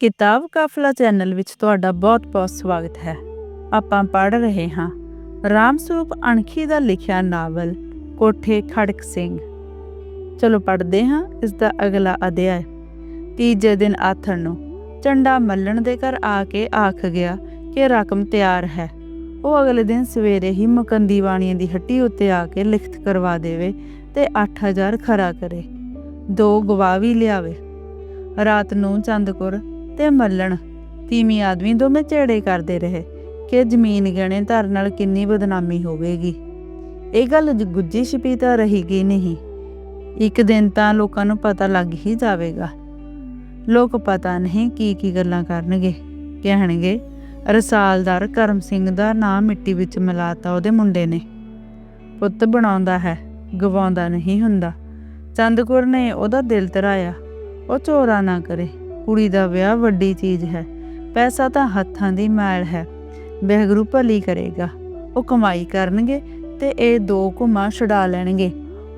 ਕਿਤਾਬ ਕਾਫਲਾ ਚੈਨਲ ਵਿੱਚ ਤੁਹਾਡਾ ਬਹੁਤ-ਬਹੁਤ ਸਵਾਗਤ ਹੈ। ਆਪਾਂ ਪੜ੍ਹ ਰਹੇ ਹਾਂ ਰਾਮ ਸਰੂਪ ਅਣਖੀ ਦਾ ਲਿਖਿਆ ਨਾਵਲ ਕੋਠੇ ਖੜਕ ਸਿੰਘ। ਚਲੋ ਪੜ੍ਹਦੇ ਹਾਂ ਇਸ ਦਾ ਅਗਲਾ ਅਧਿਆਇ। ਤੀਜੇ ਦਿਨ ਆਥਣ ਨੂੰ ਚੰਡਾ ਮੱਲਣ ਦੇ ਘਰ ਆ ਕੇ ਆਖ ਗਿਆ ਕਿ ਰਕਮ ਤਿਆਰ ਹੈ। ਉਹ ਅਗਲੇ ਦਿਨ ਸਵੇਰੇ ਹੀ ਮੁਕੰਦੀ ਵਾਣੀਆਂ ਦੀ ਹੱਟੀ ਉੱਤੇ ਆ ਕੇ ਲਿਖਤ ਕਰਵਾ ਦੇਵੇ ਤੇ 8000 ਖਰਾ ਕਰੇ। ਦੋ ਗਵਾਹ ਵੀ ਲਿਆਵੇ। ਰਾਤ ਨੂੰ ਚੰਦਕੁਰ ਤੇ ਮੱਲਣ। ਤੀਵੀਂ ਆਦਮੀ ਦੋਵੇਂ ਝੇੜੇ ਕਰਦੇ ਰਹੇ ਕਿ ਜ਼ਮੀਨ ਗਹਿਣੇ ਧਰ ਨਾਲ ਕਿੰਨੀ ਬਦਨਾਮੀ ਹੋਵੇਗੀ। ਇਹ ਗੱਲ ਜ- ਗੁੱਜੀ ਛਿਪੀ ਤਾਂ ਰਹੇਗੀ ਨਹੀਂ। ਇੱਕ ਦਿਨ ਤਾਂ ਲੋਕਾਂ ਨੂੰ ਪਤਾ ਲੱਗ ਹੀ ਜਾਵੇਗਾ। ਲੋਕ ਪਤਾ ਨਹੀਂ ਕੀ ਕੀ ਗੱਲਾਂ ਕਰਨਗੇ। ਕਹਿਣਗੇ, ਰਸਾਲਦਾਰ ਕਰਮ ਸਿੰਘ ਦਾ ਨਾਂ ਮਿੱਟੀ ਵਿੱਚ ਮਿਲਾਤਾ ਉਹਦੇ ਮੁੰਡੇ ਨੇ। ਪੁੱਤ ਬਣਾਉਂਦਾ ਹੈ, ਗਵਾਉਂਦਾ ਨਹੀਂ ਹੁੰਦਾ। ਚੰਦਕੁਰ ਨੇ ਉਹਦਾ ਦਿਲ ਧਰਾਇਆ ਉਹ ਚੋਰਾ ਨਾ ਕਰੇ। ਕੁੜੀ ਦਾ ਵਿਆਹ ਵੱਡੀ ਚੀਜ਼ ਹੈ। ਪੈਸਾ ਤਾਂ ਹੱਥਾਂ ਦੀ ਮੈਲ ਹੈ। ਬਹਿਗਰੂ ਭਲੀ ਕਰੇਗਾ। ਉਹ ਕਮਾਈ ਕਰਨਗੇ ਤੇ ਇਹ ਦੋ ਘੁਮਾ ਛਡਾ ਲੈਣਗੇ।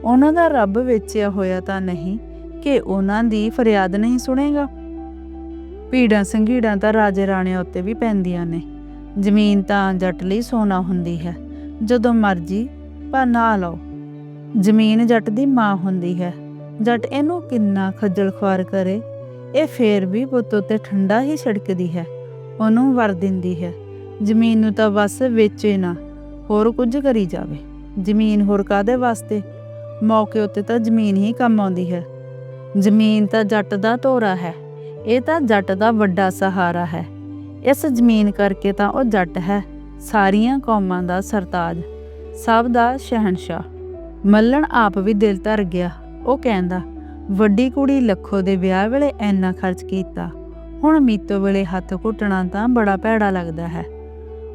ਉਹਨਾਂ ਦਾ ਰੱਬ ਵੇਚਿਆ ਹੋਇਆ ਤਾਂ ਨਹੀਂ ਕਿ ਉਹਨਾਂ ਦੀ ਫਰਿਆਦ ਨਹੀਂ ਸੁਣੇਗਾ। ਭੀੜਾਂ ਸੰਘੀੜਾਂ ਤਾਂ ਰਾਜੇ ਰਾਣਿਆਂ ਉੱਤੇ ਵੀ ਪੈਂਦੀਆਂ ਨੇ। ਜ਼ਮੀਨ ਤਾਂ ਜੱਟ ਲਈ ਸੋਨਾ ਹੁੰਦੀ ਹੈ। ਜਦੋਂ ਮਰਜ਼ੀ ਪਰ ਨਾ ਲਓ। ਜ਼ਮੀਨ ਜੱਟ ਦੀ ਮਾਂ ਹੁੰਦੀ ਹੈ। ਜੱਟ ਇਹਨੂੰ ਕਿੰਨਾ ਖੱਜਲ ਖੁਆਰ ਕਰੇ ਇਹ ਫੇਰ ਵੀ ਪੁੱਤ ਉੱਤੇ ਠੰਡਾ ਹੀ ਛਿੜਕਦੀ ਹੈ, ਉਹਨੂੰ ਵਰ ਦਿੰਦੀ ਹੈ। ਜ਼ਮੀਨ ਨੂੰ ਤਾਂ ਬਸ ਵੇਚੇ ਨਾ, ਹੋਰ ਕੁਝ ਕਰੀ ਜਾਵੇ। ਜ਼ਮੀਨ ਹੋਰ ਕਾਦੇ ਵਾਸਤੇ? ਮੌਕੇ ਉੱਤੇ ਤਾਂ ਜ਼ਮੀਨ ਹੀ ਕੰਮ ਆਉਂਦੀ ਹੈ। ਜ਼ਮੀਨ ਤਾਂ ਜੱਟ ਦਾ ਧੋਰਾ ਹੈ, ਇਹ ਤਾਂ ਜੱਟ ਦਾ ਵੱਡਾ ਸਹਾਰਾ ਹੈ। ਇਸ ਜ਼ਮੀਨ ਕਰਕੇ ਤਾਂ ਉਹ ਜੱਟ ਹੈ, ਸਾਰੀਆਂ ਕੌਮਾਂ ਦਾ ਸਰਤਾਜ, ਸਭ ਦਾ ਸ਼ਹਿਨशाह ਮੱਲਣ ਆਪ ਵੀ ਦਿਲ ਧਰ ਗਿਆ, ਉਹ ਕਹਿੰਦਾ ਵੱਡੀ ਕੁੜੀ ਲੱਖੋ ਦੇ ਵਿਆਹ ਵੇਲੇ ਇੰਨਾ ਖਰਚ ਕੀਤਾ। ਹੁਣ ਮੀਤੋ ਵੇਲੇ ਹੱਥ ਘੁੱਟਣਾ ਤਾਂ ਬੜਾ ਭੈੜਾ ਲੱਗਦਾ ਹੈ।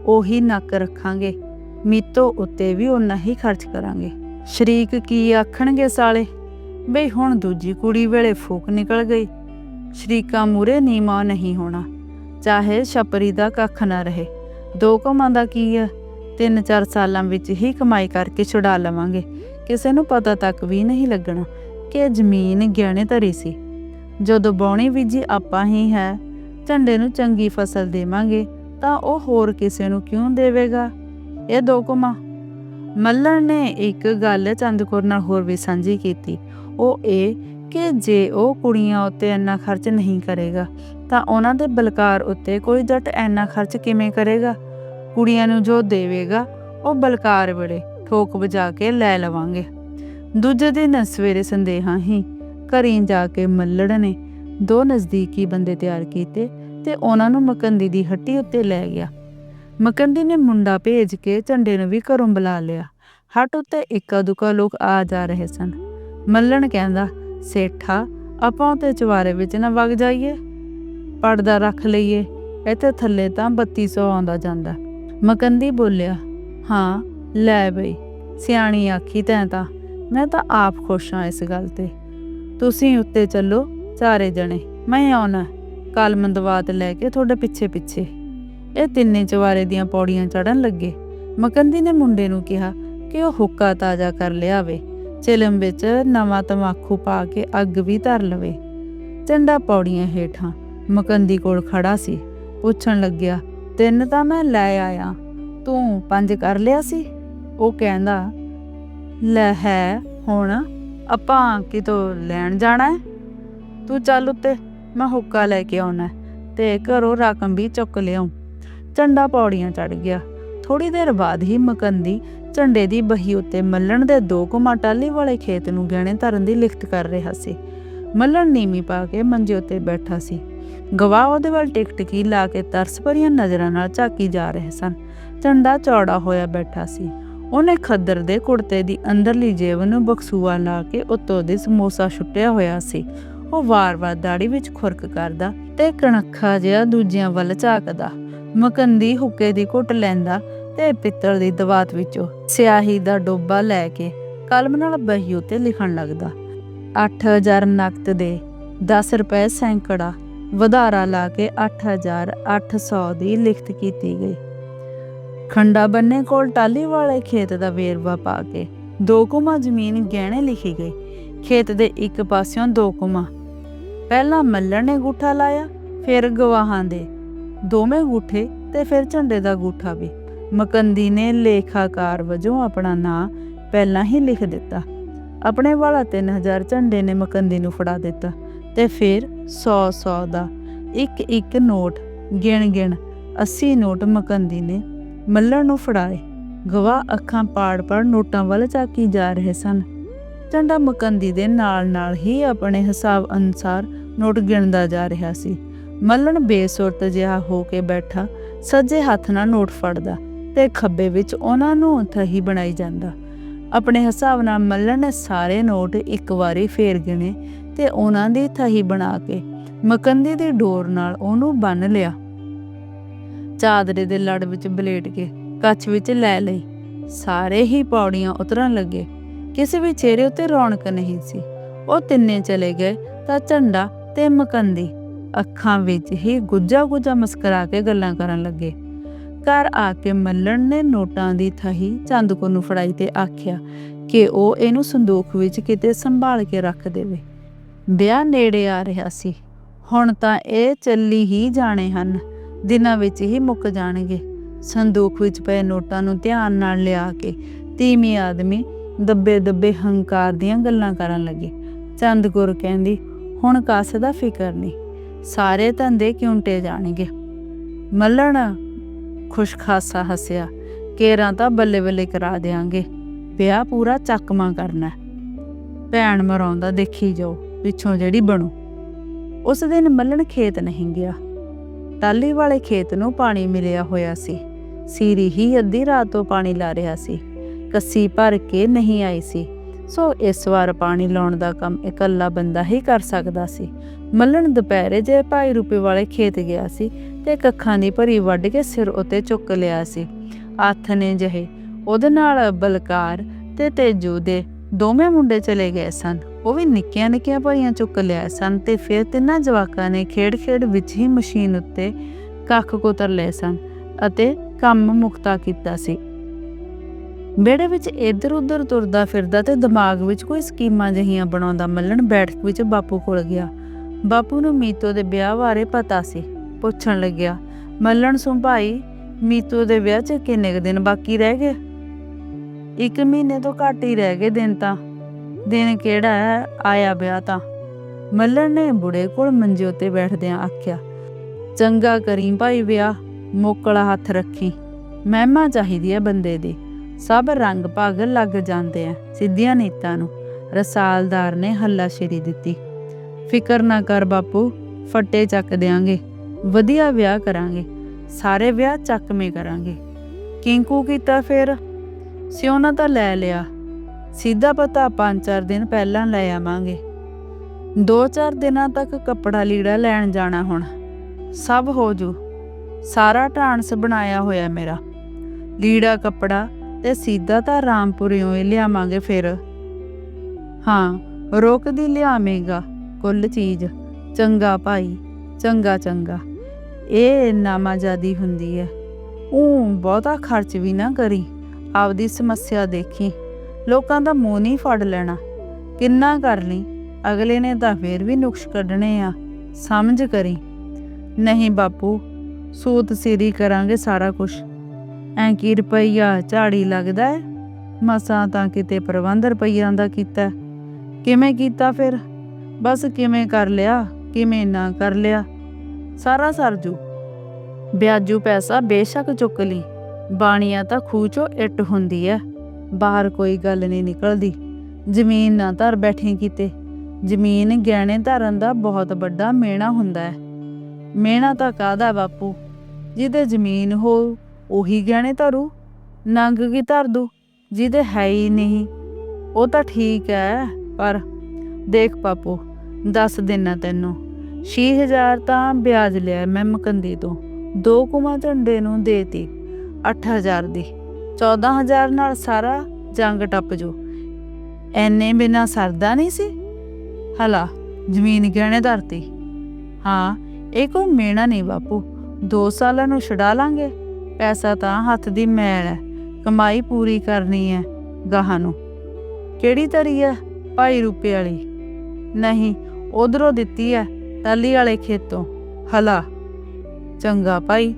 ਉਹੀ ਨੱਕ ਰੱਖਾਂਗੇ। ਮੀਤੋ ਉੱਤੇ ਵੀ ਉਨਾ ਹੀ ਖਰਚ ਕਰਾਂਗੇ। ਸ਼ਰੀਕ ਕੀ ਆਖਣਗੇ ਸਾਲੇ? ਬਈ ਹੁਣ ਦੂਜੀ ਕੁੜੀ ਵੇਲੇ ਫੂਕ ਨਿਕਲ ਗਈ। ਸ਼ਰੀਕਾਂ ਮੂਰੇ ਨੀਮਾ ਨਹੀਂ ਹੋਣਾ। ਚਾਹੇ ਛਪਰੀ ਦਾ ਕੱਖ ਨਾ ਰਹੇ। ਦੋ ਕਮਾਂ ਦਾ ਕੀ ਆ? ਤਿੰਨ ਚਾਰ ਸਾਲਾਂ ਵਿੱਚ ਹੀ ਕਮਾਈ ਕਰਕੇ ਛੁਡਾ ਲਵਾਂਗੇ। ਕਿਸੇ ਨੂੰ ਪਤਾ ਤੱਕ ਵੀ ਨਹੀਂ ਲੱਗਣਾ। ਕਿ ਜ਼ਮੀਨ ਗਹਿਣੇ ਧਰੀ ਸੀ। ਜਦੋਂ ਬੌਣੀ ਬੀਜੀ ਆਪਾਂ ਹੀ ਹੈ, ਝੰਡੇ ਨੂੰ ਚੰਗੀ ਫਸਲ ਦੇਵਾਂਗੇ, ਤਾਂ ਉਹ ਹੋਰ ਕਿਸੇ ਨੂੰ ਕਿਉਂ ਦੇਵੇਗਾ? ਇਹ ਦੋ ਕਮਾ। ਮੱਲਣ ਨੇ ਇੱਕ ਗੱਲ ਚੰਦਕੌਰ ਨਾਲ ਹੋਰ ਵੀ ਸਾਂਝੀ ਕੀਤੀ। ਉਹ ਇਹ ਕਿ ਜੇ ਉਹ ਕੁੜੀਆਂ ਉੱਤੇ ਇੰਨਾ ਖਰਚ ਨਹੀਂ ਕਰੇਗਾ, ਤਾਂ ਉਹਨਾਂ ਦੇ ਬਲਕਾਰ ਉੱਤੇ ਕੋਈ ਜੱਟ ਇੰਨਾ ਖਰਚ ਕਿਵੇਂ ਕਰੇਗਾ? ਕੁੜੀਆਂ ਨੂੰ ਜੋ ਦੇਵੇਗਾ, ਉਹ ਬਲਕਾਰ ਵੇਲੇ ਠੋਕ ਵਜਾ ਕੇ ਲੈ ਲਵਾਂਗੇ। ਦੂਜੇ ਦਿਨ ਸਵੇਰੇ ਸੰਦੇਹਾ ਹੀ ਘਰੇ ਜਾ ਕੇ ਮੱਲੜ ਨੇ ਦੋ ਨਜ਼ਦੀਕੀ ਬੰਦੇ ਤਿਆਰ ਕੀਤੇ ਤੇ ਉਹਨਾਂ ਨੂੰ ਮਕੰਦੀ ਦੀ ਹੱਟੀ ਉੱਤੇ ਲੈ ਗਿਆ। ਮਕੰਦੀ ਨੇ ਮੁੰਡਾ ਭੇਜ ਕੇ ਝੰਡੇ ਨੂੰ ਵੀ ਘਰੋਂ ਬੁਲਾ ਲਿਆ। ਹੱਟ ਉੱਤੇ ਇੱਕਾ ਦੁੱਕਾ ਲੋਕ ਆ ਜਾ ਰਹੇ ਸਨ। ਮੱਲਣ ਕਹਿੰਦਾ, ਸੇਠਾ, ਆਪਾਂ ਤੇ ਚਵਾਰੇ ਵਿੱਚ ਨਾ ਵਗ ਜਾਈਏ। ਪਰਦਾ ਰੱਖ ਲਈਏ, ਇੱਥੇ ਥੱਲੇ ਤਾਂ 3200 ਆਉਂਦਾ ਜਾਂਦਾ। ਮਕੰਦੀ ਬੋਲਿਆ, ਹਾਂ, ਲੈ ਬਈ, ਸਿਆਣੀ ਆਖੀ ਤੈਂ ਤਾਂ। ਮੈਂ ਤਾਂ ਆਪ ਖੁਸ਼ ਹਾਂ ਇਸ ਗੱਲ ਤੇ। ਤੁਸੀਂ ਉੱਤੇ ਚੱਲੋ, ਚਾਰੇ ਜਣੇ। ਮੈਂ ਆਉਣਾ। ਕੱਲ ਮੰਦਵਾਤ ਲੈ ਕੇ ਤੁਹਾਡੇ ਪਿੱਛੇ ਪਿੱਛੇ। ਇਹ ਤਿੰਨੇ ਚਵਾਰੇ ਦੀਆਂ ਪੌੜੀਆਂ ਚੜਨ ਲੱਗੇ। ਮਕੰਦੀ ਨੇ ਮੁੰਡੇ ਨੂੰ ਕਿਹਾ ਕਿ ਉਹ ਹੁੱਕਾ ਤਾਜ਼ਾ ਕਰ ਲਿਆਵੇ। ਚਿਲਮ ਵਿੱਚ ਨਵਾਂ ਤਮਾਕੂ ਪਾ ਕੇ ਅੱਗ ਵੀ ਧਰ ਲਵੇ। ਚੰਡਾ ਪੌੜੀਆਂ ਹੇਠਾਂ ਮਕੰਦੀ ਕੋਲ ਖੜਾ ਸੀ। ਪੁੱਛਣ ਲੱਗਿਆ, ਤਿੰਨ ਤਾਂ ਮੈਂ ਲੈ ਆਇਆ। ਤੂੰ ਪੰਜ ਕਰ ਲਿਆ ਸੀ? ਉਹ ਕਹਿੰਦਾ ਲੈ ਹੈ, ਹੁਣ ਆਪਾਂ ਕਿਤੋਂ ਲੈਣ ਜਾਣਾ ਹੈ? ਤੂੰ ਚੱਲ ਉੱਤੇ, ਮੈਂ ਹੁੱਕਾ ਲੈ ਕੇ ਆਉਣਾ ਤੇ ਘਰੋਂ ਰਕਮ ਵੀ ਚੁੱਕ ਲਿਆਉ। ਝੰਡਾ ਪੌੜੀਆਂ ਚੜ ਗਿਆ। ਥੋੜੀ ਦੇਰ ਬਾਅਦ ਹੀ ਮਕੰਦੀ ਝੰਡੇ ਦੀ ਬਹੀ ਉੱਤੇ ਮੱਲਣ ਦੇ ਦੋ ਕੁਮਾ ਟਾਲੀ ਵਾਲੇ ਖੇਤ ਨੂੰ ਗਹਿਣੇ ਧਰਨ ਦੀ ਲਿਖਤ ਕਰ ਰਿਹਾ ਸੀ। ਮੱਲਣ ਨੀਮੀ ਪਾ ਕੇ ਮੰਜੇ ਉੱਤੇ ਬੈਠਾ ਸੀ। ਗਵਾਹ ਉਹਦੇ ਵੱਲ ਟਿਕਟਕੀ ਲਾ ਕੇ ਤਰਸ ਭਰੀਆਂ ਨਜ਼ਰਾਂ ਨਾਲ ਝਾਕੀ ਜਾ ਰਹੇ ਸਨ। ਝੰਡਾ ਚੌੜਾ ਹੋਇਆ ਬੈਠਾ ਸੀ। ਉਹਨੇ ਖੱਦਰ ਦੇ ਕੁੜਤੇ ਦੀ ਅੰਦਰਲੀ ਜੇਬ ਨੂੰ ਬਕਸੂਆ ਲਾ ਕੇ ਉੱਤੋਂ ਦੀ ਸਮੋਸਾ ਛੁੱਟਿਆ ਹੋਇਆ ਸੀ। ਉਹ ਵਾਰ-ਵਾਰ ਦਾੜੀ ਵਿੱਚ ਖੁਰਕ ਕਰਦਾ ਤੇ ਕਣਖਾ ਜਿਹਾ ਦੂਜਿਆਂ ਵੱਲ ਝਾਕਦਾ। ਮਕੰਦੀ ਹੁੱਕੇ ਦੀ ਘੁੱਟ ਲੈਂਦਾ ਤੇ ਪਿੱਤਲ ਦੀ ਦਵਾਤ ਵਿੱਚੋਂ ਸਿਆਹੀ ਦਾ ਡੋਬਾ ਲੈ ਕੇ ਕਲਮ ਨਾਲ ਬਹੀ ਉਤੇ ਲਿਖਣ ਲੱਗਦਾ 8000 ਨਕਦ ਦੇ 10 ਰੁਪਏ ਸੈਂਕੜਾ, ਵਧਾਰਾ ਲਾ ਕੇ 8800 ਦੀ ਲਿਖਤ ਕੀਤੀ ਗਈ। ਖੰਡਾ ਬੰਨੇ ਕੋਲ ਟਾਲੀ ਵਾਲੇ ਖੇਤ ਦਾ ਵੇਰਵਾ ਪਾ ਕੇ ਦੋ ਕੁਮਾ ਜ਼ਮੀਨ ਗਹਿਣੇ ਲਿਖੀ ਗਈ। ਖੇਤ ਦੇ ਇੱਕ ਪਾਸਿਓਂ ਦੋ ਕੁਮਾ। ਪਹਿਲਾਂ ਮੱਲਣ ਨੇ ਗੁੱਠਾ ਲਾਇਆ, ਫਿਰ ਗਵਾਹਾਂ ਦੇ। ਦੋਵੇਂ ਗੂਠੇ ਤੇ ਫਿਰ ਝੰਡੇ ਦਾ ਗੂਠਾ ਵੀ। ਮਕੰਦੀ ਨੇ ਲੇਖਾਕਾਰ ਵਜੋਂ ਆਪਣਾ ਨਾਂ ਪਹਿਲਾਂ ਹੀ ਲਿਖ ਦਿੱਤਾ। ਆਪਣੇ ਵਾਲਾ 3000 ਝੰਡੇ ਨੇ ਮਕੰਦੀ ਨੂੰ ਫੜਾ ਦਿੱਤਾ ਤੇ ਫਿਰ 100 100 ਦਾ ਇੱਕ ਇੱਕ ਨੋਟ ਗਿਣ ਗਿਣ 80 ਨੋਟ ਮਕੰਦੀ ਨੇ ਮੱਲਣ ਨੂੰ ਫੜਾਏ। ਗਵਾਹ ਅੱਖਾਂ ਪਾੜ ਪਾੜ ਨੋਟਾਂ ਵੱਲ ਝਾਕੀ ਜਾ ਰਹੇ ਸਨ। ਝੰਡਾ ਮਕੰਦੀ ਦੇ ਨਾਲ ਨਾਲ ਹੀ ਆਪਣੇ ਹਿਸਾਬ ਅਨੁਸਾਰ ਨੋਟ ਗਿਣਦਾ ਜਾ ਰਿਹਾ ਸੀ। ਮੱਲਣ ਬੇਸੁਰਤ ਜਿਹਾ ਹੋ ਕੇ ਬੈਠਾ, ਸੱਜੇ ਹੱਥ ਨਾਲ ਨੋਟ ਫੜਦਾ ਤੇ ਖੱਬੇ ਵਿੱਚ ਉਹਨਾਂ ਨੂੰ ਥਹੀ ਬਣਾਈ ਜਾਂਦਾ। ਆਪਣੇ ਹਿਸਾਬ ਨਾਲ ਮੱਲਣ ਨੇ ਸਾਰੇ ਨੋਟ ਇੱਕ ਵਾਰੀ ਫੇਰ ਗਿਣੇ ਤੇ ਉਹਨਾਂ ਦੀ ਥਹੀ ਬਣਾ ਕੇ ਮਕੰਦੀ ਦੀ ਡੋਰ ਨਾਲ ਉਹਨੂੰ ਬੰਨ ਲਿਆ। ਚਾਦਰੇ ਦੇ ਲੜ ਵਿੱਚ ਬਲੇਟ ਕੇ ਕੱਛ ਵਿੱਚ ਲੈ ਲਈ। ਸਾਰੇ ਹੀ ਪੌੜੀਆਂ ਉਤਰਨ ਲੱਗੇ। ਕਿਸੇ ਵੀ ਚਿਹਰੇ ਉੱਤੇ ਰੌਣਕ ਨਹੀਂ ਸੀ। ਉਹ ਤਿੰਨੇ ਚਲੇ ਗਏ ਤਾਂ ਝੰਡਾ ਤੇ ਮਕੰਦੀ ਅੱਖਾਂ ਵਿੱਚ ਹੀ ਗੁੱਜਾ ਗੁੱਜਾ ਮੁਸਕਰਾ ਕੇ ਗੱਲਾਂ ਕਰਨ ਲੱਗੇ। ਘਰ ਆ ਕੇ ਮੱਲਣ ਨੇ ਨੋਟਾਂ ਦੀ ਥਹੀ ਚੰਦਕੋ ਨੂੰ ਫੜਾਈ ਤੇ ਆਖਿਆ ਕਿ ਉਹ ਇਹਨੂੰ ਸੰਦੂਕ ਵਿੱਚ ਕਿਤੇ ਸੰਭਾਲ ਕੇ ਰੱਖ ਦੇਵੇ। ਵਿਆਹ ਨੇੜੇ ਆ ਰਿਹਾ ਸੀ। ਹੁਣ ਤਾਂ ਇਹ ਚੱਲੀ ਹੀ ਜਾਣੇ ਹਨ। ਦਿਨਾਂ ਵਿੱਚ ਹੀ ਮੁੱਕ ਜਾਣਗੇ। ਸੰਦੂਕ ਵਿੱਚ ਪਏ ਨੋਟਾਂ ਨੂੰ ਧਿਆਨ ਨਾਲ ਲਿਆ ਕੇ ਤੀਵੀਂ ਆਦਮੀ ਦੱਬੇ ਦੱਬੇ ਹੰਕਾਰ ਦੀਆਂ ਗੱਲਾਂ ਕਰਨ ਲੱਗੇ। ਚੰਦਗੁਰ ਕਹਿੰਦੀ, ਹੁਣ ਕਾਸੇ ਦਾ ਫਿਕਰ ਨਹੀਂ। ਸਾਰੇ ਧੰਦੇ ਕਿਉਂਟੇ ਜਾਣਗੇ। ਮੱਲਣ ਖੁਸ਼ ਖਾਸਾ ਹੱਸਿਆ, ਕੇਰਾਂ ਤਾਂ ਬੱਲੇ ਬੱਲੇ ਕਰਾ ਦੇਾਂਗੇ ਵਿਆਹ ਪੂਰਾ ਚੱਕਮਾ ਕਰਨਾ ਭੈਣ ਮਰਾਉਂਦਾ ਦੇਖੀ ਜਾਓ, ਪਿੱਛੋਂ ਜਿਹੜੀ ਬਣੂ। ਉਸ ਦਿਨ ਮੱਲਣ ਖੇਤ ਨਹੀਂ ਗਿਆ। ਟਾਲੀ ਵਾਲੇ ਖੇਤ ਨੂੰ ਪਾਣੀ ਮਿਲਿਆ ਹੋਇਆ ਸੀ। ਸੀਰੀ ਹੀ ਅੱਧੀ ਰਾਤ ਤੋਂ ਪਾਣੀ ਲਾ ਰਿਹਾ ਸੀ। ਕੱਸੀ ਭਰ ਕੇ ਨਹੀਂ ਆਈ ਸੀ। ਸੋ ਇਸ ਵਾਰ ਪਾਣੀ ਲਾਉਣ ਦਾ ਕੰਮ ਇਕੱਲਾ ਬੰਦਾ ਹੀ ਕਰ ਸਕਦਾ ਸੀ। ਮੱਲਣ ਦੁਪਹਿਰੇ ਜੇ ਭਾਈ ਰੂਪੇ ਵਾਲੇ ਖੇਤ ਗਿਆ ਸੀ ਤੇ ਕੱਖਾਂ ਦੀ ਭਰੀ ਵੱਢ ਕੇ ਸਿਰ ਉਤੇ ਚੁੱਕ ਲਿਆ ਸੀ। ਆਥ ਨੇ ਜਹੇ ਉਹਦੇ ਨਾਲ ਬਲਕਾਰ ਤੇ ਤੇਜੂ ਦੇ ਦੋਵੇਂ ਮੁੰਡੇ ਚਲੇ ਗਏ ਸਨ। ਉਹ ਵੀ ਨਿੱਕੀਆਂ ਨਿੱਕੀਆਂ ਭਰੀਆਂ ਚੁੱਕ ਲਿਆ ਸਨ ਤੇ ਫਿਰ ਤਿੰਨਾਂ ਜਵਾਕਾਂ ਨੇ ਖੇਡ-ਖੇਡ ਵਿੱਚ ਹੀ ਮਸ਼ੀਨ ਉੱਤੇ ਕੱਖ ਕੁਤਰ ਲਏ ਸਨ ਅਤੇ ਕੰਮ ਮੁਕਤਾ ਕੀਤਾ ਸੀ। ਵਿਹੜੇ ਵਿੱਚ ਇੱਧਰ ਉੱਧਰ ਤੁਰਦਾ ਫਿਰਦਾ ਤੇ ਦਿਮਾਗ ਵਿੱਚ ਕੋਈ ਸਕੀਮਾਂ ਜਹੀਆਂ ਬਣਾਉਂਦਾ ਮੱਲਣ ਬੈਠਕ ਵਿੱਚ ਬਾਪੂ ਕੋਲ ਗਿਆ। ਬਾਪੂ ਨੂੰ ਮੀਤੋ ਦੇ ਵਿਆਹ ਬਾਰੇ ਪਤਾ ਸੀ। ਪੁੱਛਣ ਲੱਗਿਆ, ਮੱਲਣ ਸੁਣ ਭਾਈ, ਮੀਤੋ ਦੇ ਵਿਆਹ 'ਚ ਕਿੰਨੇ ਕੁ ਦਿਨ ਬਾਕੀ ਰਹਿ ਗਏ? ਇੱਕ ਮਹੀਨੇ ਤੋਂ ਘੱਟ ਹੀ ਰਹਿ ਗਏ ਦਿਨ ਤਾਂ। ਦਿਨ ਕਿਹੜਾ ਹੈ ਆਇਆ ਵਿਆਹ ਤਾਂ? ਮੱਲਣ ਨੇ ਬੁੜੇ ਕੋਲ ਮੰਜੇ ਉੱਤੇ ਬੈਠਦਿਆਂ ਆਖਿਆ, ਚੰਗਾ ਕਰੀਂ ਭਾਈ ਵਿਆਹ, ਮੋਕਲਾ ਹੱਥ ਰੱਖੀ। ਮਹਿਮਾ ਚਾਹੀਦੀ ਹੈ ਬੰਦੇ ਦੀ। ਸਭ ਰੰਗ ਭਾਗ ਲੱਗ ਜਾਂਦੇ ਆ ਸਿੱਧੀਆਂ ਨੀਤਾਂ ਨੂੰ। ਰਸਾਲਦਾਰ ਨੇ ਹੱਲਾ ਸ਼ੇਰੀ ਦਿੱਤੀ। ਫਿਕਰ ਨਾ ਕਰ ਬਾਪੂ, ਫੱਟੇ ਚੱਕ ਦੇਾਂਗੇ ਵਧੀਆ ਵਿਆਹ ਕਰਾਂਗੇ। ਸਾਰੇ ਵਿਆਹ ਚੱਕਵੇਂ ਕਰਾਂਗੇ। ਕਿੰਕੂ ਕੀਤਾ ਫਿਰ? ਸਿਉਣਾ ਤਾਂ ਲੈ ਲਿਆ। ਸਿੱਧਾ ਪਤਾ ਪੰਜ ਚਾਰ ਦਿਨ ਪਹਿਲਾਂ ਲੈ ਆਵਾਂਗੇ। ਦੋ ਚਾਰ ਦਿਨਾਂ ਤੱਕ ਕੱਪੜਾ ਲੀੜਾ ਲੈਣ ਜਾਣਾ ਹੁਣ। ਸਭ ਹੋ ਜੂ। ਸਾਰਾ ਢਾਂਸ ਬਣਾਇਆ ਹੋਇਆ ਮੇਰਾ। ਲੀੜਾ ਕੱਪੜਾ ਤੇ ਸਿੱਧਾ ਤਾਂ ਰਾਮਪੁਰਿਓਂ ਹੀ ਲਿਆਵਾਂਗੇ ਫਿਰ। ਹਾਂ ਰੋਕਦੀ ਲਿਆਵੇਂਗਾ, ਕੁੱਲ ਚੀਜ਼। ਚੰਗਾ ਭਾਈ, ਚੰਗਾ ਚੰਗਾ। ਇਹ ਨਾਮਾਜ਼ਾਦੀ ਹੁੰਦੀ ਹੈ ਉਹ ਬਹੁਤਾ ਖਰਚ ਵੀ ਨਾ ਕਰੀ। ਆਪਦੀ ਸਮੱਸਿਆ ਦੇਖੀ। ਲੋਕਾਂ ਦਾ ਮੂੰਹ ਨਹੀਂ ਫੜ ਲੈਣਾ। ਕਿੰਨਾ ਕਰ ਲਈ, ਅਗਲੇ ਨੇ ਤਾਂ ਫੇਰ ਵੀ ਨੁਕਸ ਕੱਢਣੇ ਆ। ਸਮਝ ਕਰੀ। ਨਹੀਂ ਬਾਪੂ, ਸੂਤ ਸਿਰੀ ਕਰਾਂਗੇ ਸਾਰਾ ਕੁਝ ਐਂ ਕੀ ਰੁਪਈਆ ਝਾੜੀ ਲੱਗਦਾ ਹੈ? ਮਸਾਂ ਤਾਂ ਕਿਤੇ ਪ੍ਰਬੰਧ ਰੁਪਈਆਂ ਦਾ ਕੀਤਾ ਕਿਵੇਂ ਕੀਤਾ ਫਿਰ? ਬਸ ਕਿਵੇਂ ਕਰ ਲਿਆ, ਕਿਵੇਂ ਨਾ ਕਰ ਲਿਆ। ਸਾਰਾ ਸਰਜੂ ਵਿਆਜੂ ਪੈਸਾ ਬੇਸ਼ੱਕ ਚੁੱਕ ਲਈ। ਬਾਣੀਆਂ ਤਾਂ ਖੂਹ ਚੋਂ ਇੱਟ ਹੁੰਦੀ ਐ ਬਾਹਰ ਕੋਈ ਗੱਲ ਨਹੀਂ ਨਿਕਲਦੀ। ਜ਼ਮੀਨ ਨਾ ਧਰ ਬੈਠੀ ਕਿਤੇ। ਜ਼ਮੀਨ ਗਹਿਣੇ ਧਰਨ ਦਾ ਬਹੁਤ ਵੱਡਾ ਮੇਣਾ ਹੁੰਦਾ ਹੈ। ਮੇਣਾ ਤਾਂ ਕਾਦਾ ਬਾਪੂ? ਜਿਹਦੇ ਜ਼ਮੀਨ ਹੋ, ਉਹੀ ਗਹਿਣੇ ਧਰੂ। ਨੰਗ ਕੀ ਧਰ ਦੂ? ਜਿਹਦੇ ਹੈ ਹੀ ਨਹੀਂ। ਉਹ ਤਾਂ ਠੀਕ ਹੈ, ਪਰ ਦੇਖ ਪਾਪੂ ਦੱਸ ਦੇਣਾ ਤੈਨੂੰ। 6000 ਤਾਂ ਵਿਆਜ ਲਿਆ ਮੈਂ ਮਕੰਦੀ ਤੋਂ। ਦੋ ਕੁਮਾ ਝੰਡੇ ਨੂੰ ਦੇਤੀ 8000 ਦੀ। 14000 ਨਾਲ ਸਾਰਾ ਜੰਗ ਟੱਪ ਜੋ। ਐਨੇ ਬਿਨਾ ਸਰਦਾ ਨਹੀਂ ਸੀ? ਹਲਾ, ਜ਼ਮੀਨ ਗਹਿਣੇ ਧਰਤੀ। ਹਾਂ, ਇਹ ਕੋਈ ਮੇਣਾ ਨਹੀਂ ਬਾਪੂ। 2 ਸਾਲਾਂ ਨੂੰ ਛਡਾ ਲਾਂਗੇ। ਪੈਸਾ ਤਾਂ ਹੱਥ ਦੀ ਮੈਲ ਹੈ। ਕਮਾਈ ਪੂਰੀ ਕਰਨੀ ਹੈ ਗਾਹਾਂ ਨੂੰ। ਕਿਹੜੀ ਤਰੀ ਹੈ ਭਾਈ ਰੂਪੇ ਵਾਲੀ? ਨਹੀਂ, ਉਧਰੋਂ ਦਿੱਤੀ ਹੈ ਟਾਲੀ ਵਾਲੇ ਖੇਤੋਂ। ਹਲਾ, ਚੰਗਾ ਭਾਈ।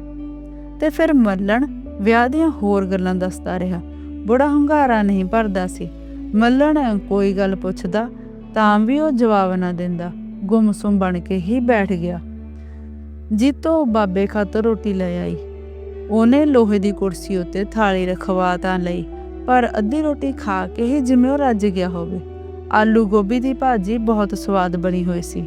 ਤੇ ਫਿਰ ਮੱਲਣ ਵਿਆਹ ਦੀਆਂ ਹੋਰ ਗੱਲਾਂ ਦੱਸਦਾ ਰਿਹਾ। ਬੁੜਾ ਹੰਗਾਰਾ ਨਹੀਂ ਭਰਦਾ ਸੀ। ਮੱਲਣ ਕੋਈ ਗੱਲ ਪੁੱਛਦਾ ਤਾਂ ਵੀ ਉਹ ਜਵਾਬ ਨਾ ਦਿੰਦਾ। ਗੁੰਮਸੁਮ ਬਣ ਕੇ ਹੀ ਬੈਠ ਗਿਆ। ਜੀਤੋ ਬਾਬੇ ਖਾਤਰ ਰੋਟੀ ਲੈ ਆਈ। ਉਹਨੇ ਲੋਹੇ ਦੀ ਕੁਰਸੀ ਉੱਤੇ ਥਾਲੀ ਰਖਵਾ ਤਾਂ ਲਈ, ਪਰ ਅੱਧੀ ਰੋਟੀ ਖਾ ਕੇ ਹੀ ਜਿਵੇਂ ਉਹ ਰੱਜ ਗਿਆ ਹੋਵੇ। ਆਲੂ ਗੋਭੀ ਦੀ ਭਾਜੀ ਬਹੁਤ ਸਵਾਦ ਬਣੀ ਹੋਈ ਸੀ।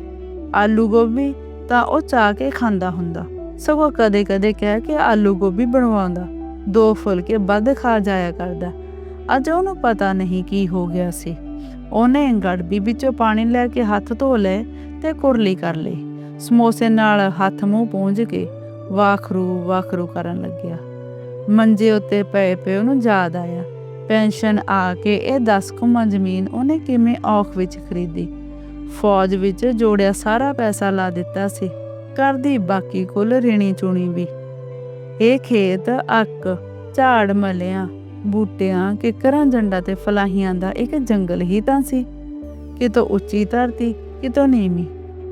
ਆਲੂ ਗੋਭੀ ਤਾਂ ਉਹ ਚਾਹ ਕੇ ਖਾਂਦਾ ਹੁੰਦਾ। ਸਗੋਂ ਕਦੇ-ਕਦੇ ਕਹਿ ਕੇ ਆਲੂ ਗੋਭੀ ਬਣਵਾਉਂਦਾ। ਦੋ ਫੁਲਕੇ ਵੱਧ ਖਾ ਜਾਇਆ ਕਰਦਾ। ਅੱਜ ਉਹਨੂੰ ਪਤਾ ਨਹੀਂ ਕੀ ਹੋ ਗਿਆ ਸੀ। ਉਹਨੇ ਗੜਬੀ ਵਿੱਚੋਂ ਪਾਣੀ ਲੈ ਕੇ ਹੱਥ ਧੋ ਲਏ ਤੇ ਕੁਰਲੀ ਕਰ ਲਈ। ਸਮੋਸੇ ਨਾਲ ਹੱਥ ਮੂੰਹ ਪੂੰਝ ਕੇ ਵਾਖਰੂ ਵਾਖਰੂ ਕਰਨ ਲੱਗਿਆ। ਮੰਜੇ ਉੱਤੇ ਪਏ ਪਏ ਉਹਨੂੰ ਯਾਦ ਆਇਆ। ਪੈਨਸ਼ਨ ਆ ਕੇ ਇਹ 10 ਕੁਮਾ ਜ਼ਮੀਨ ਉਹਨੇ ਕਿਵੇਂ ਔਖ ਵਿੱਚ ਖਰੀਦੀ। ਫੌਜ ਵਿੱਚ ਜੋੜਿਆ ਸਾਰਾ ਪੈਸਾ ਲਾ ਦਿੱਤਾ ਸੀ। ਕਰਦੀ ਬਾਕੀ ਕੁੱਲ ਰਿਣੀ ਚੁਣੀ ਵੀ। ਇਹ ਖੇਤ, ਅੱਕ, ਝਾੜ, ਮਲਿਆਂ, ਬੂਟਿਆਂ, ਕਿਕਰਾਂ, ਜੰਡਾ ਤੇ ਫਲਾਹੀਆਂ ਦਾ ਇੱਕ ਜੰਗਲ ਹੀ ਤਾਂ ਸੀ। ਕਿਤੋਂ ਉੱਚੀ ਧਰਤੀ, ਕਿਤੋਂ ਨੀਵੀਂ।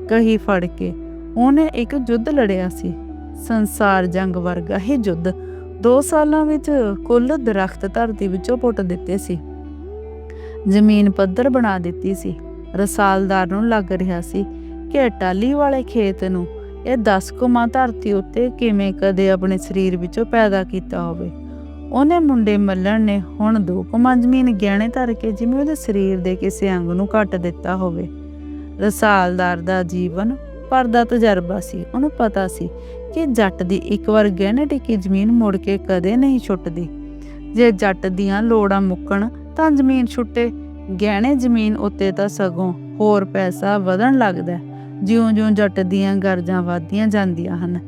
ਕਹੀ ਫੜ ਕੇ ਉਹਨੇ ਇੱਕ ਯੁੱਧ ਲੜਿਆ ਸੀ। ਸੰਸਾਰ ਜੰਗ ਵਰਗਾ ਹੀ ਯੁੱਧ 2 ਸਾਲਾਂ ਵਿੱਚ ਕੁੱਲ ਦਰਖਤ ਧਰਤੀ ਵਿੱਚੋਂ ਪੁੱਟ ਦਿੱਤੇ ਸੀ। ਜ਼ਮੀਨ ਪੱਧਰ ਬਣਾ ਦਿੱਤੀ ਸੀ। ਰਸਾਲਦਾਰ ਨੂੰ ਲੱਗ ਰਿਹਾ ਸੀ ਕਿ ਟਾਲੀ ਵਾਲੇ ਖੇਤ ਨੂੰ ਇਹ 10 ਕੁਮਾ ਧਰਤੀ ਉੱਤੇ ਕਿਵੇਂ ਕਦੇ ਆਪਣੇ ਸਰੀਰ ਵਿੱਚੋਂ ਪੈਦਾ ਕੀਤਾ ਹੋਵੇ। ਉਹਨੇ ਮੁੰਡੇ ਮੱਲਣ ਨੇ ਹੁਣ ਦੋ ਕੁਮਾ ਜ਼ਮੀਨ ਗਹਿਣੇ ਧਰ ਕੇ ਜਿਵੇਂ ਉਹਦੇ ਸਰੀਰ ਦੇ ਕਿਸੇ ਅੰਗ ਨੂੰ ਕੱਟ ਦਿੱਤਾ ਹੋਵੇ। ਰਸਾਲਦਾਰ ਦਾ ਜੀਵਨ, ਪਰ ਦਾ ਤਜਰਬਾ ਸੀ, ਉਹਨੂੰ ਪਤਾ ਸੀ ਕਿ ਜੱਟ ਦੀ ਇੱਕ ਵਾਰ ਗਹਿਣੇ ਟਿੱਕੀ ਜ਼ਮੀਨ ਮੁੜ ਕੇ ਕਦੇ ਨਹੀਂ ਛੁੱਟਦੀ। ਜੇ ਜੱਟ ਦੀਆਂ ਲੋੜਾਂ ਮੁੱਕਣ ਤਾਂ ਜ਼ਮੀਨ ਛੁੱਟੇ, ਗਹਿਣੇ ਜ਼ਮੀਨ ਉੱਤੇ ਤਾਂ ਸਗੋਂ ਹੋਰ ਪੈਸਾ ਵਧਣ ਲੱਗਦਾ। ਜਿਉਂ-ਜਿਉਂ ਜੱਟ ਦੀਆਂ ਗਰਜਾਂ ਵਧਦੀਆਂ ਜਾਂਦੀਆਂ ਹਨ,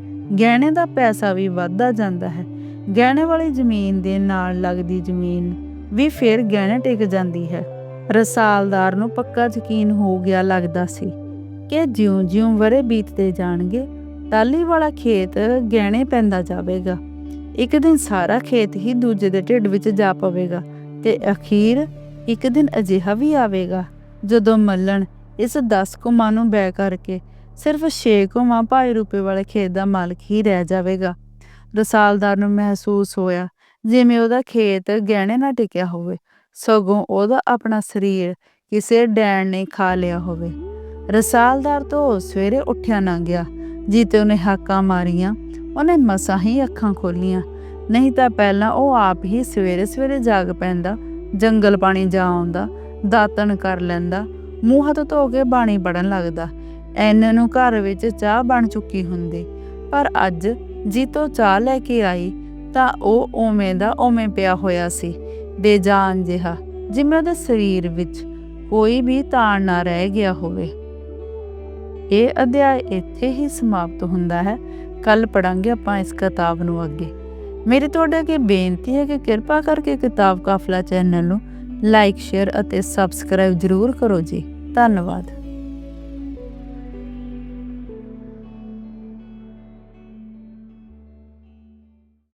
ਗਹਿਣੇ ਦਾ ਪੈਸਾ ਵੀ ਵਧਦਾ ਜਾਂਦਾ ਹੈ। ਗਹਿਣੇ ਵਾਲੀ ਜ਼ਮੀਨ ਦੇ ਨਾਲ ਲੱਗਦੀ ਜ਼ਮੀਨ ਵੀ ਫਿਰ ਗਹਿਣੇ ਟਿਕ ਜਾਂਦੀ ਹੈ। ਰਸਾਲਦਾਰ ਨੂੰ ਪੱਕਾ ਯਕੀਨ ਹੋ ਗਿਆ ਲੱਗਦਾ ਸੀ ਕਿ ਜਿਉਂ-ਜਿਉਂ ਵਰੇ ਬੀਤਦੇ ਜਾਣਗੇ ਟਾਲੀ ਵਾਲਾ ਖੇਤ ਗਹਿਣੇ ਪੈਂਦਾ ਜਾਵੇਗਾ। ਇੱਕ ਦਿਨ ਸਾਰਾ ਖੇਤ ਹੀ ਦੂਜੇ ਦੇ ਢਿੱਡ ਵਿੱਚ ਜਾ ਪਵੇਗਾ ਤੇ ਅਖੀਰ ਇੱਕ ਦਿਨ ਅਜਿਹਾ ਵੀ ਆਵੇਗਾ ਜਦੋਂ ਮੱਲਣ ਇਸ 10 ਕੁਮਾਂ ਨੂੰ ਬੈ ਕਰਕੇ ਸਿਰਫ 6 ਕੁਮਾਂ ਭਾਈ ਰੂਪੇ ਵਾਲੇ ਖੇਤ ਦਾ ਮਾਲਕ ਹੀ ਰਹਿ ਜਾਵੇਗਾ। ਰਸਾਲਦਾਰ ਨੂੰ ਮਹਿਸੂਸ ਹੋਇਆ ਜਿਵੇਂ ਉਹਦਾ ਖੇਤ ਗਹਿਣੇ ਨਾਲ ਟਿਕਿਆ ਹੋਵੇ, ਸਗੋਂ ਉਹਦਾ ਆਪਣਾ ਸਰੀਰ ਕਿਸੇ ਡੈਣ ਨੇ ਖਾ ਲਿਆ ਹੋਵੇ। ਰਸਾਲਦਾਰ ਤੋਂ ਸਵੇਰੇ ਉੱਠਿਆ ਨਾ ਗਿਆ ਜੀਤੇ ਉਹਨੇ ਹਾਕਾਂ ਮਾਰੀਆਂ, ਉਹਨੇ ਮਸਾਂ ਹੀ ਅੱਖਾਂ ਖੋਲੀਆਂ। ਨਹੀਂ ਤਾਂ ਪਹਿਲਾਂ ਉਹ ਆਪ ਹੀ ਸਵੇਰੇ ਸਵੇਰੇ ਜਾਗ ਪੈਂਦਾ, ਜੰਗਲ ਪਾਣੀ ਜਾ ਆਉਂਦਾ, ਦਾਤਣ ਕਰ ਲੈਂਦਾ ਮੂੰਹ ਹੱਥ ਧੋ ਕੇ ਬਾਣੀ ਪੜਨ ਲੱਗਦਾ। ਐਨੇ ਨੂੰ ਘਰ ਵਿੱਚ ਚਾਹ ਬਣ ਚੁੱਕੀ ਹੁੰਦੀ। ਪਰ ਅੱਜ ਜੀਤੋ ਚਾਹ ਲੈ ਕੇ ਆਈ, ਤਾਂ ਉਹ ਓਵੇਂ ਦਾ ਓਵੇਂ ਪਿਆ ਹੋਇਆ ਸੀ, ਬੇਜਾਨ ਜਿਹਾ, ਜਿਵੇਂ ਉਹਦੇ ਸਰੀਰ ਵਿੱਚ ਕੋਈ ਵੀ ਤਾਣ ਨਾ ਰਹਿ ਗਿਆ ਹੋਵੇ। ਇਹ ਅਧਿਆਇ ਇੱਥੇ ਹੀ ਸਮਾਪਤ ਹੁੰਦਾ ਹੈ। ਕੱਲ ਪੜਾਂਗੇ ਆਪਾਂ ਇਸ ਕਿਤਾਬ ਨੂੰ ਅੱਗੇ। ਮੇਰੀ ਤੁਹਾਡੇ ਅੱਗੇ ਬੇਨਤੀ ਹੈ ਕਿ ਕਿਰਪਾ ਕਰਕੇ ਕਿਤਾਬ ਕਾਫਲਾ ਚੈਨਲ ਨੂੰ ਲਾਈਕ ਸ਼ੇਅਰ ਅਤੇ ਸਬਸਕ੍ਰਾਈਬ ਜ਼ਰੂਰ ਕਰੋ ਜੀ। ਧੰਨਵਾਦ।